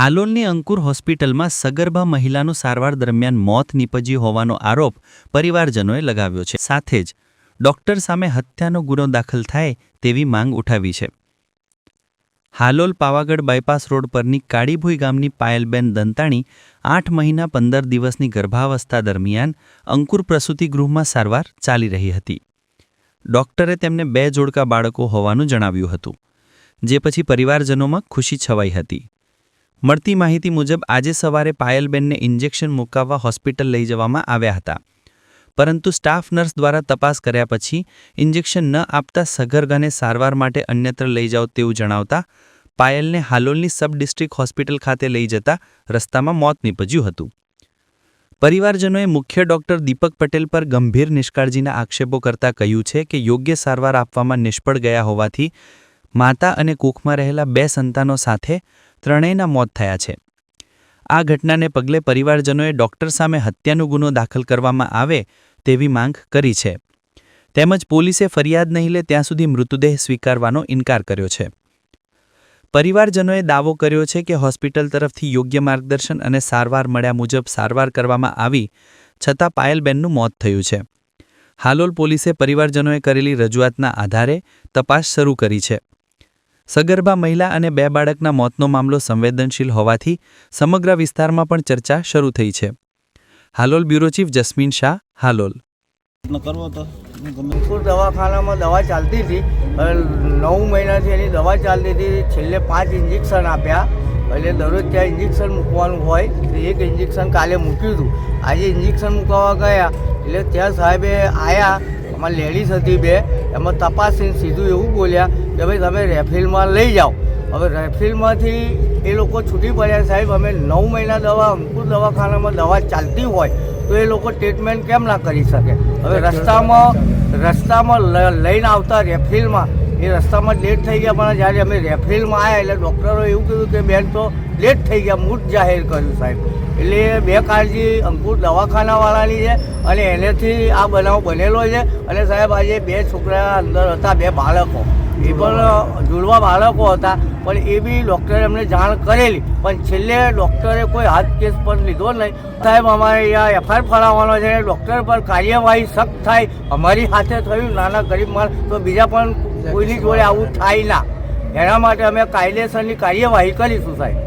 હાલોલની અંકુર હોસ્પિટલમાં સગર્ભા મહિલાનું સારવાર દરમિયાન મોત નીપજ્યું હોવાનો આરોપ પરિવારજનોએ લગાવ્યો છે. સાથે જ ડોક્ટર સામે હત્યાનો ગુનો દાખલ થાય તેવી માંગ ઉઠાવી છે. હાલોલ પાવાગઢ બાયપાસ રોડ પરની કાળીભુઈ ગામની પાયલબેન દંતાણી આઠ મહિના પંદર દિવસની ગર્ભાવસ્થા દરમિયાન અંકુર પ્રસૂતિ ગૃહમાં સારવાર ચાલી રહી હતી. ડોક્ટરે તેમને બે જોડકા બાળકો હોવાનું જણાવ્યું હતું, જે પછી પરિવારજનોમાં ખુશી છવાઈ હતી. મળતી માહિતી મુજબ આજે સવારે પાયલબેનને ઇન્જેક્શન મુકાવવા હોસ્પિટલ લઈ જવામાં આવ્યા હતા. પરંતુ સ્ટાફ નર્સ દ્વારા તપાસ કર્યા પછી ઇન્જેક્શન ન આપતા સગર્ભાને સારવાર માટે અન્યત્ર લઈ જાઓ તેવું જણાવતા પાયલને હાલોલની સબ ડિસ્ટ્રિક્ટ હોસ્પિટલ ખાતે લઈ જતા રસ્તામાં મોત નીપજ્યું હતું. પરિવારજનોએ મુખ્ય ડોક્ટર દીપક પટેલ પર ગંભીર નિષ્કાળજીના આક્ષેપો કરતા કહ્યું છે કે યોગ્ય સારવાર આપવામાં નિષ્ફળ ગયા હોવાથી માતા અને કૂખમાં રહેલા બે સંતાનો સાથે ત્રણેયના મોત થયા છે. આ ઘટનાને પગલે પરિવારજનોએ ડોક્ટર સામે હત્યાનો ગુનો દાખલ કરવામાં આવે તેવી માંગ કરી છે. તેમજ પોલીસે ફરિયાદ નહીં લે ત્યાં સુધી મૃતદેહ સ્વીકારવાનો ઇનકાર કર્યો છે. પરિવારજનોએ દાવો કર્યો છે કે હોસ્પિટલ તરફથી યોગ્ય માર્ગદર્શન અને સારવાર મળ્યા મુજબ સારવાર કરવામાં આવી, છતાં પાયલબેનનું મોત થયું છે. હાલોલ પોલીસે પરિવારજનોએ કરેલી રજૂઆતના આધારે તપાસ શરૂ કરી છે. સગર્ભા મહિલા અને બે બાળકના મોતનો મામલો સંવેદનશીલ હોવાથી સમગ્ર વિસ્તારમાં પણ ચર્ચા શરૂ થઈ છે. Halol bureau chief Jasmin Shah, Halol. દવાખાનામાં દવા ચાલતી હતી? નવ મહિનાથી એની દવા ચાલતી હતી. છેલ્લે પાંચ ઇન્જેક્શન આપ્યા. એટલે દરરોજ ત્યાં ઇન્જેક્શન મૂકવાનું હોય, તો એક ઇન્જેક્શન કાલે મૂક્યું હતું. આજે ઇન્જેક્શન મૂકવા ગયા, એટલે ત્યાં સાહેબે આવ્યા એમાં લેડીઝ હતી બે. એમાં તપાસીને સીધું એવું બોલ્યા કે ભાઈ તમે રેફિલમાં લઈ જાઓ. હવે રેફિલમાંથી એ લોકો છૂટી પડ્યા સાહેબ. અમે નવ મહિના દવા અંકુર દવાખાનામાં દવા ચાલતી હોય તો એ લોકો ટ્રીટમેન્ટ કેમ ના કરી શકે? હવે રસ્તામાં રસ્તામાં લઈને આવતા રેફિલમાં એ રસ્તામાં લેટ થઈ ગયા, પણ જ્યારે અમે રેફિલમાં આવ્યા એટલે ડૉક્ટરો એવું કીધું કે બેન તો લેટ થઈ ગયા મૂટ જાહેર કર્યું સાહેબ. એટલે બે કાળજી અંકુર દવાખાનાવાળાની છે અને એનેથી આ બનાવ બનેલો છે અને સાહેબ આજે બે છોકરા અંદર હતા, બે બાળકો. એ પણ જુડવા બાળકો હતા, પણ એ બી ડૉક્ટરે અમને જાણ કરેલી. પણ છેલ્લે ડૉક્ટરે કોઈ હાથ કેસ પણ લીધો નહીં. સાહેબ, અમારે અહીંયા એફઆઈઆર ફાળવવાનો છે. ડૉક્ટર પર કાર્યવાહી સખ્ત થાય. અમારી હાથે થયું. નાના ગરીબ માણસ, તો બીજા પણ કોઈની જોડે આવું થાય ના. એના માટે અમે કાયદેસરની કાર્યવાહી કરીશું સાહેબ.